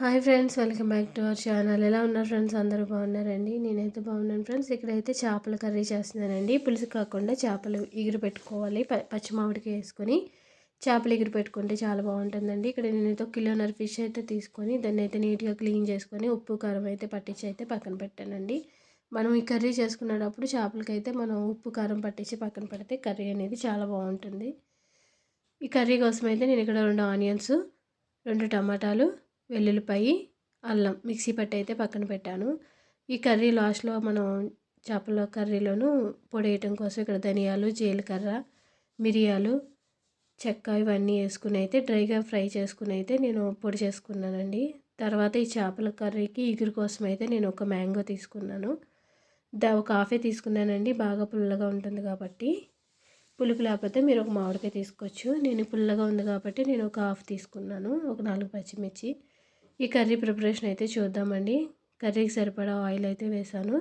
Hi friends welcome back to our channel. ఎలా ఉన్నారు friends? అందరూ బాగున్నారండి? నేనైతే బాగున్నాను ఫ్రెండ్స్. ఇక్కడైతే చేపల కర్రీ చేస్తున్నానండి. పులుసు కాకుండా చేపలు ఎగురు పెట్టుకోవాలి. పచ్చిమామిడికి వేసుకొని చేపలు ఎగురు పెట్టుకుంటే చాలా బాగుంటుందండి. ఇక్కడ నేనైతే ఒక కిలోన్నర ఫిష్ అయితే తీసుకొని దాన్ని అయితే నీట్గా క్లీన్ చేసుకొని ఉప్పు కారం అయితే పట్టించి అయితే పక్కన పెట్టానండి. మనం ఈ కర్రీ చేసుకునేటప్పుడు చేపలకైతే మనం ఉప్పు కారం పట్టించి పక్కన పెడితే కర్రీ అనేది చాలా బాగుంటుంది. ఈ కర్రీ కోసం అయితే నేను ఇక్కడ రెండు ఆనియన్స్ రెండు టమాటాలు వెల్లుల్లిపాయి అల్లం మిక్సీ పట్టి అయితే పక్కన పెట్టాను. ఈ కర్రీ లాస్ట్లో మనం చేపల కర్రీలోను పొడి వేయటం కోసం ఇక్కడ ధనియాలు జీలకర్ర మిరియాలు చెక్క ఇవన్నీ వేసుకుని అయితే డ్రైగా ఫ్రై చేసుకుని అయితే నేను పొడి చేసుకున్నానండి. తర్వాత ఈ చేపల కర్రీకి ఇగురు కోసం అయితే నేను ఒక మ్యాంగో తీసుకున్నాను. దా ఒక హాఫే తీసుకున్నానండి. బాగా పుల్లగా ఉంటుంది కాబట్టి. పులుపు లేకపోతే మీరు ఒక మామిడికాయ తీసుకోవచ్చు. నేను పుల్లగా ఉంది కాబట్టి నేను ఒక హాఫ్ తీసుకున్నాను. ఒక నాలుగు పచ్చిమిర్చి. ఈ కర్రీ ప్రిపరేషన్ అయితే చూద్దామండి. కర్రీకి సరిపడా ఆయిల్ అయితే వేసాను.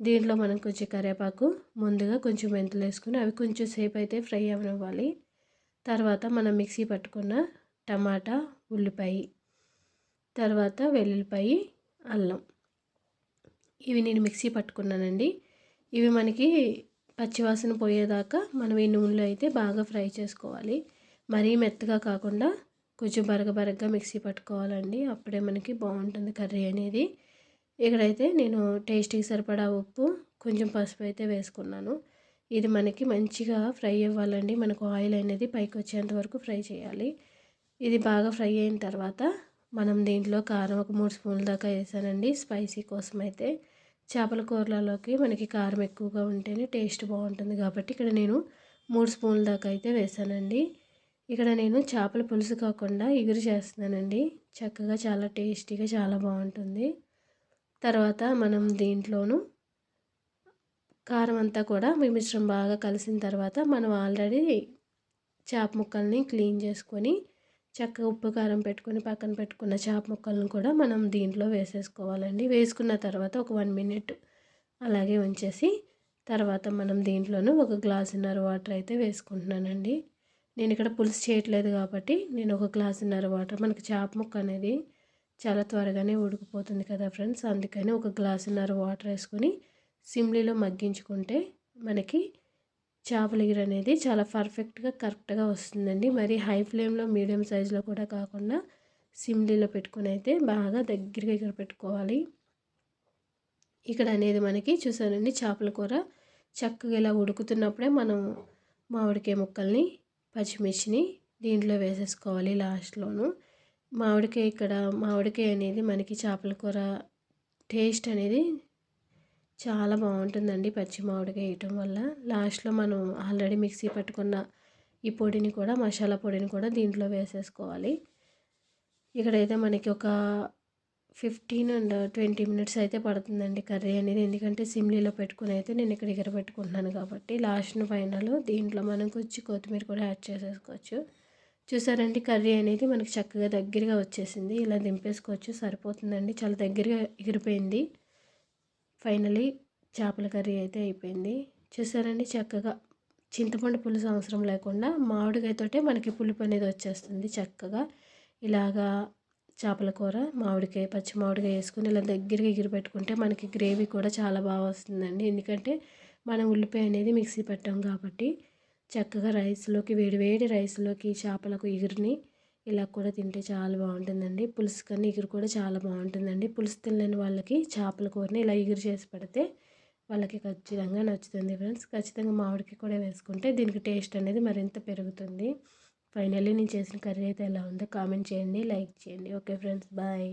దీంట్లో మనం కొంచెం కరివేపాకు ముందుగా కొంచెం మెంతులు వేసుకుని అవి కొంచెం సేపు అయితే ఫ్రై అవ్వాలి తర్వాత మనం మిక్సీ పట్టుకున్న టమాటా ఉల్లిపాయ తర్వాత వెల్లుల్లిపాయ అల్లం. ఇవి నేను మిక్సీ పట్టుకున్నానండి. ఇవి మనకి పచ్చివాసన పోయేదాకా మనం ఈ నూనెలో అయితే బాగా ఫ్రై చేసుకోవాలి. మరీ మెత్తగా కాకుండా కొంచెం బరగ బరగ్గా మిక్సీ పట్టుకోవాలండి. అప్పుడే మనకి బాగుంటుంది కర్రీ అనేది. ఇక్కడైతే నేను టేస్ట్కి సరిపడా ఉప్పు కొంచెం పసుపు అయితే వేసుకున్నాను. ఇది మనకి మంచిగా ఫ్రై అవ్వాలండి. మనకు ఆయిల్ అనేది పైకి వచ్చేంత వరకు ఫ్రై చేయాలి. ఇది బాగా ఫ్రై అయిన తర్వాత మనం దీంట్లో కారం ఒక మూడు స్పూన్ల దాకా వేసానండి. స్పైసీ కోసం అయితే చేపల కూరలలోకి మనకి కారం ఎక్కువగా ఉంటేనే టేస్ట్ బాగుంటుంది కాబట్టి ఇక్కడ నేను మూడు స్పూన్ల దాకా అయితే వేసానండి. ఇక్కడ నేను చేపల పులుసు కాకుండా ఎగురు చేస్తున్నానండి. చక్కగా చాలా టేస్టీగా చాలా బాగుంటుంది. తర్వాత మనం దీంట్లోనూ కారం అంతా కూడా మీ మిశ్రం బాగా కలిసిన తర్వాత మనం ఆల్రెడీ చేప ముక్కల్ని క్లీన్ చేసుకొని చక్కగా ఉప్పు కారం పెట్టుకొని పక్కన పెట్టుకున్న చేప ముక్కలను కూడా మనం దీంట్లో వేసేసుకోవాలండి. వేసుకున్న తర్వాత ఒక వన్ మినిట్ అలాగే ఉంచేసి తర్వాత మనం దీంట్లోనూ ఒక గ్లాసున్నర వాటర్ అయితే వేసుకుంటున్నానండి. నేను ఇక్కడ పులుసు చేయట్లేదు కాబట్టి నేను ఒక గ్లాసున్నర వాటర్ మనకి చేప ముక్క అనేది చాలా త్వరగానే ఉడికిపోతుంది కదా ఫ్రెండ్స్. అందుకని ఒక గ్లాసున్నర వాటర్ వేసుకొని సిమ్లీలో మగ్గించుకుంటే మనకి చేపల ఎగురు అనేది చాలా పర్ఫెక్ట్గా కరెక్ట్గా వస్తుందండి. మరి హై ఫ్లేమ్లో మీడియం సైజులో కూడా కాకుండా సిమ్లీలో పెట్టుకుని అయితే బాగా దగ్గరగా ఎగురు పెట్టుకోవాలి. ఇక్కడ అనేది మనకి చూసానండి చేపల కూర చక్కగా ఇలా ఉడుకుతున్నప్పుడే మనం మామిడికాయ ముక్కల్ని పచ్చిమిర్చిని దీంట్లో వేసేసుకోవాలి లాస్ట్లోను. మామిడికాయ ఇక్కడ మామిడికాయ అనేది మనకి చేపల కూర టేస్ట్ అనేది చాలా బాగుంటుందండి పచ్చి మామిడికాయ వేయటం వల్ల. లాస్ట్లో మనం ఆల్రెడీ మిక్సీ పట్టుకున్న ఈ పొడిని కూడా మసాలా పొడిని కూడా దీంట్లో వేసేసుకోవాలి. ఇక్కడైతే మనకి ఒక ఫిఫ్టీన్ అండ్ ట్వంటీ మినిట్స్ అయితే పడుతుందండి కర్రీ అనేది. ఎందుకంటే సిమ్లీలో పెట్టుకుని అయితే నేను ఇక్కడ ఎగర పెట్టుకుంటున్నాను కాబట్టి లాస్ట్ ఫైనల్ దీంట్లో మనం కొంచెం కొత్తిమీర కూడా యాడ్ చేసేసుకోవచ్చు. చూసారండి కర్రీ అనేది మనకి చక్కగా దగ్గరగా వచ్చేసింది. ఇలా దింపేసుకోవచ్చు. సరిపోతుందండి. చాలా దగ్గరగా ఎగిరిపోయింది. ఫైనలీ చేపల కర్రీ అయితే అయిపోయింది. చూసారండి చక్కగా చింతపండు పులుసు అవసరం లేకుండా మామిడికాయతోటే మనకి పులుపు అనేది వచ్చేస్తుంది చక్కగా. ఇలాగా చేపల కూర మామిడికాయ పచ్చి మామిడికాయ వేసుకుని ఇలా దగ్గరగా ఎగిరి పెట్టుకుంటే మనకి గ్రేవీ కూడా చాలా బాగా వస్తుందండి. ఎందుకంటే మనం ఉల్లిపాయ అనేది మిక్సీ పెట్టాం కాబట్టి చక్కగా రైస్లోకి వేడివేడి రైస్లోకి చేపలకు ఎగురిని ఇలా కూడా తింటే చాలా బాగుంటుందండి. పులుసు కన్నా ఎగురు కూడా చాలా బాగుంటుందండి. పులుసు తినలేని వాళ్ళకి చేపల కూరని ఇలా ఎగురు చేసి పెడితే వాళ్ళకి ఖచ్చితంగా నచ్చుతుంది ఫ్రెండ్స్. ఖచ్చితంగా మామిడికి కూడా వేసుకుంటే దీనికి టేస్ట్ అనేది మరింత పెరుగుతుంది. ఫైనల్లీ నేను చేసిన కర్రీ అయితే ఎలా ఉందో కామెంట్ చేయండి లైక్ చేయండి. Okay friends bye.